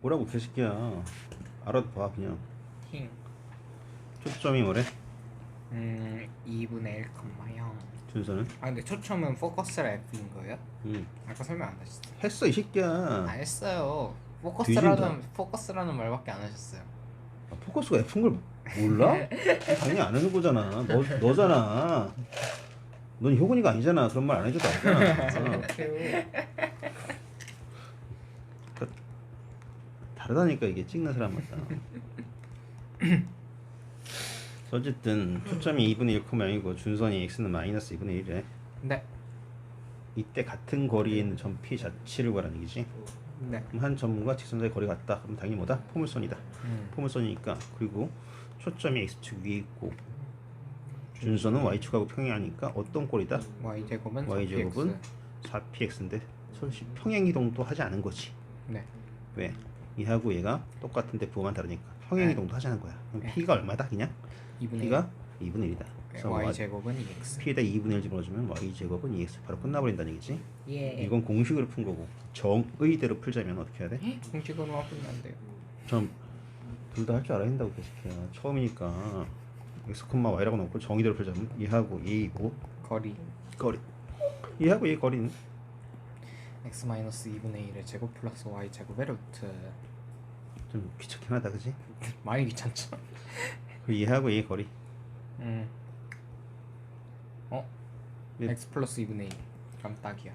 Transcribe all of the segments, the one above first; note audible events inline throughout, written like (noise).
뭐라고 개새끼야 알아도 봐 그냥 힝. 초점이 뭐래? 음 2분의 1 컴마요. 준서는? 아 근데 초점은 포커스라 F인 거예요? 응 아까 설명 안 하셨어요? 했어 이 새끼야 아 했어요. 포커스라는 포커스라는 말밖에 안 하셨어요. 아, 포커스가 F인 걸 몰라? (laughs) 당연히 안 하는 거잖아 너, 너잖아 넌 효근이가 아니잖아 그런 말 안 해줘도 알잖아 (laughs) 다르다니까 이게 찍는 사람마다 (laughs) 어쨌든 초점이 2분의 1,0이고 준선이 x는 마이너스 2분의 1이래 네. 이때 같은 거리에 있는 점 P 자체를 구하라는 얘기지 네. 그럼 한 점과 직선사의 거리가 같다 그럼 당연히 뭐다? 포물선이다 음. 포물선이니까 그리고 초점이 x축 위에 있고 준선은 y축하고 평행하니까 어떤 꼴이다? y 제곱은 y 4px. 제곱은 4px인데 솔직히 평행이동도 하지 않은 거지 네. 왜? 얘하고 얘가 똑같은데 부호만 다르니까 평행 이동도 하자는 거야. 그럼 p가 얼마다 그냥? 2분의 p가 2분의 1이다. 네, 그래서 y 제곱은 2x. p에다 2분의 1 집어넣어주면 y 제곱은 2x 바로 끝나버린다는 얘기지? 예. 이건 공식으로 푼 거고 정의대로 풀자면 어떻게 해야 돼? 공식으로 바꾸면 안 돼요. 전둘 다 할 줄 알아야 된다고 계속해요. 처음이니까 x, y라고 놓고 정의대로 풀자면 얘하고 얘이고 거리. 거리. 얘하고 얘 거리는 x 마이너스 2분의 1의 제곱 플러스 y 제곱의 루트. 좀 귀찮긴 하다 그지? (laughs) 많이 귀찮죠. 그 얘하고 얘 거리 음. 어? 네. x 플러스 2분의 2 깜짝이야.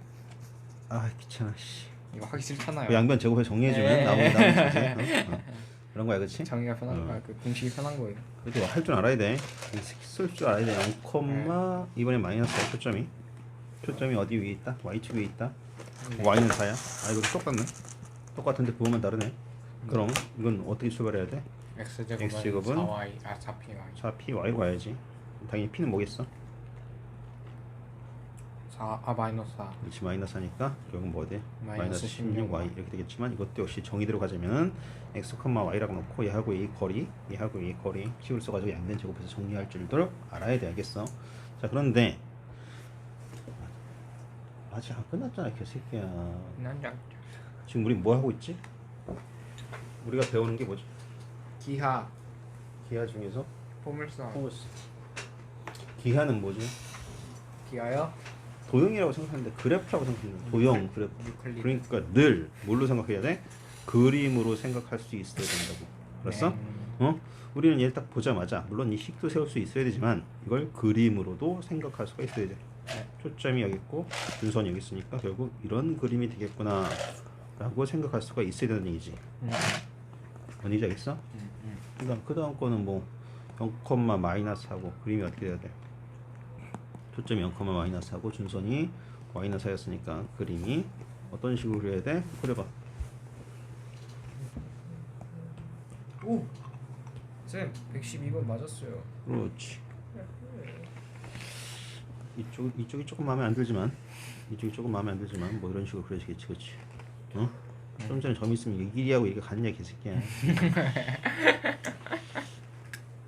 아 귀찮아 씨 이거 하기 싫잖아요. 그 양변 제곱해 정리해주면 네. 나오는 나오는 (laughs) 어? 어. 그런 거야 그치? 정의가 편한 어. 아, 그 공식이 편한 거예요. 그래도 할 줄 알아야 돼. 쓸 줄 알아야 돼. 0, 이번에 마이너스야 초점이. 어디 위에 있다? y축 위에 있다. 네. y는 4야. 아 이거 똑같네. 똑같은데 부호만 다르네. 그럼 이건 어떻게 출발해야 돼? x 제곱은 X 제곱은 4y 아 4py 4p y로 가야지. 당연히 p는 뭐겠어? 4 아 마이너스 4 그렇지 마이너스 하니까 결국은 뭐 돼? 마이너스 마이너스 16 y 16y. 이렇게 되겠지만 이것도 역시 정의대로 가자면 x, y라고 놓고 얘하고 이 거리, 얘하고 이 거리 식을 써가지고 양변 제곱해서 정리할 줄도 알아야 돼 알겠어? 자 그런데 아직 안 끝났잖아 개새끼야 난장 지금 우리 뭐 하고 있지? 우리가 배우는 게 뭐지? 기하 기하 중에서 포물선 포머스 기하는 뭐지? 기하요 도형이라고 생각하는데 그래프라고 생각하는데 도형 그래프 유클리드 그러니까 늘 뭘로 생각해야 돼? 그림으로 생각할 수 있어야 된다고. 알았어? 네. 어? 우리는 얘를 딱 보자마자 물론 이 식도 세울 수 있어야 되지만 이걸 그림으로도 생각할 수가 있어야 돼. 네. 초점이 여기 있고 준선이 여기 있으니까 결국 이런 그림이 되겠구나 라고 생각할 수가 있어야 되는 얘기지. 음, 뭔지 알겠어? 음, 음. 그다음 그 다음 거는 뭐 0, 마이너스 하고 그림이 어떻게 돼야 돼? 초점이 0, 마이너스 하고 준선이 마이너스 하였으니까 그림이 어떤 식으로 그려야 돼? 그려봐. 오! 쌤 112번 맞았어요 그렇지. 이쪽 이쪽이 조금 마음에 안 들지만 이쪽이 조금 마음에 안 들지만 뭐 이런 식으로 그려지겠지, 그렇지? 어? 좀 전에 점 있으면 이 길이하고 이게 같냐 개새끼야.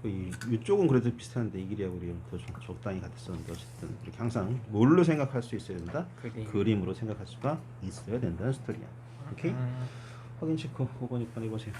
그 이, 이쪽은 그래도 비슷한데 이 길이하고 우리 더 적- 적당히 같았었는데 어쨌든 이렇게 항상 뭘로 생각할 수 있어야 된다? 그림 그림으로 생각할 수가 있어야 된다는 스토리야. 오케이? 음, 확인 체크 5번 6번 해보세요.